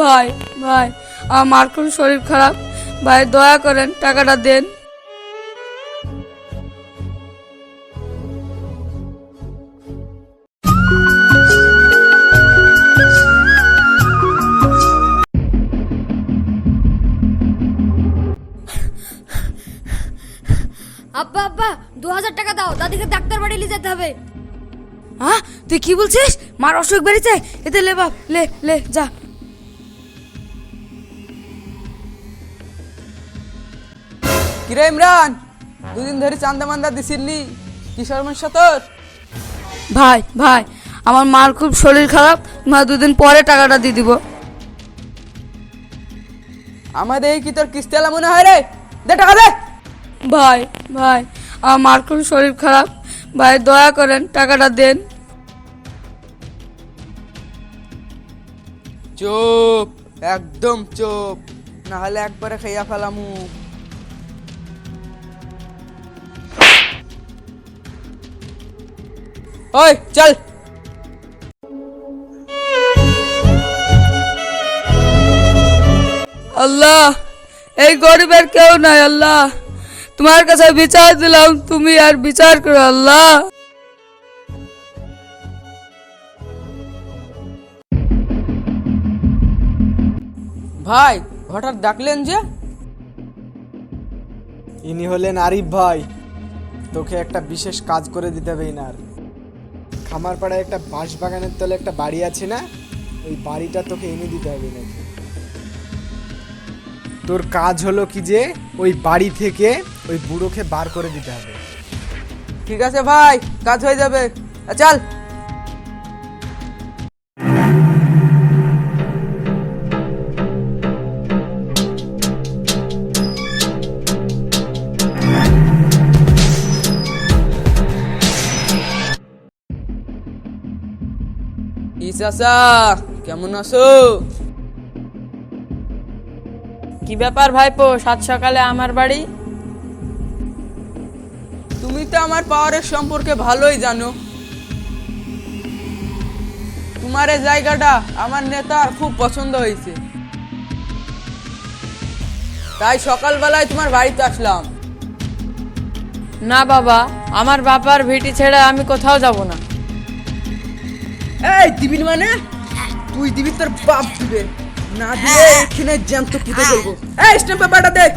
ভাই ভাই আমার খুব শরীর খারাপ। ভাই দয়া করেন টাকাটা দেন। আব্বা আব্বা দু হাজার টাকা দাও। দাদিকে ডাক্তার বাড়ি নিয়ে যেতে হবে। হ্যাঁ তুই কি বলছিস? মার অসুখ বেড়েছে? এতে লে বাপ লে লে যা। কিরে ইমরান দুদিন ধরে চান্দা মান্দা দিছিলি কি সমস্যা তোর? ভাই ভাই আমার মার খুব শরীর খারাপ মা দুদিন পরে টাকাটা দিয়ে দিব। আমাদের কি তোর কিস্তি এলা মনে হয় রে? দে টাকা দে! ভাই ভাই আমার মার খুব শরীর খারাপ ভাই দয়া করেন টাকাটা দেন। চুপ একদম চুপ না হলে একবারে খাইয়া ফেলামু। ওই, চল। আল্লাহ, এই গরিবের কেউ নাই, আল্লাহ। তোমার কাছে বিচার দিলাম, তুমি আর বিচার করো, আল্লাহ। ভাই, হঠাৎ ডাকলেন যে? ইনি হলেন আরিফ ভাই। তোকে একটা বিশেষ কাজ করে দিতে হবে, ইনার। খামার পাড়ায় একটা বাঁশ বাগানের তলে একটা বাড়ি আছে না? ওই বাড়িটা তোকে এনে দিতে হবে নাকি? তোর কাজ হলো কি যে ওই বাড়ি থেকে ওই বুড়োকে বার করে দিতে হবে। ঠিক আছে ভাই, কাজ হয়ে যাবে। চল। চাচা কেমন আছো? কি ব্যাপার ভাইপো সাত সকালে আমার বাড়ি? তুমি তো আমার পাওয়ারের সম্পর্কে ভালোই জানো। তোমার এই জায়গাটা আমার নেতার খুব পছন্দ হয়েছে। তাই সকালবেলায় তোমার বাড়িতে আসলাম। না বাবা আমার বাবার ভিটি ছেড়ে আমি কোথাও যাব না। এই দিবি না মানে? তুই দিবি তোর বাপ দিবে। না দিলে এখানে জ্যান্ত পুঁতে ফেলব। এই স্ট্যাম্প পেপারটা দেখ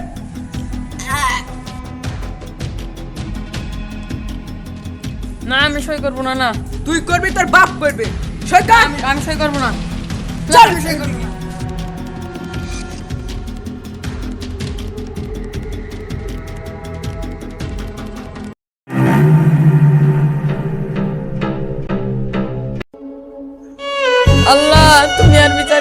না আমি সই করব না না। তুই করবি তোর বাপ করবে। সই আমি আমি সই করব না। চল। আল্লাহ তুমি আর বিচার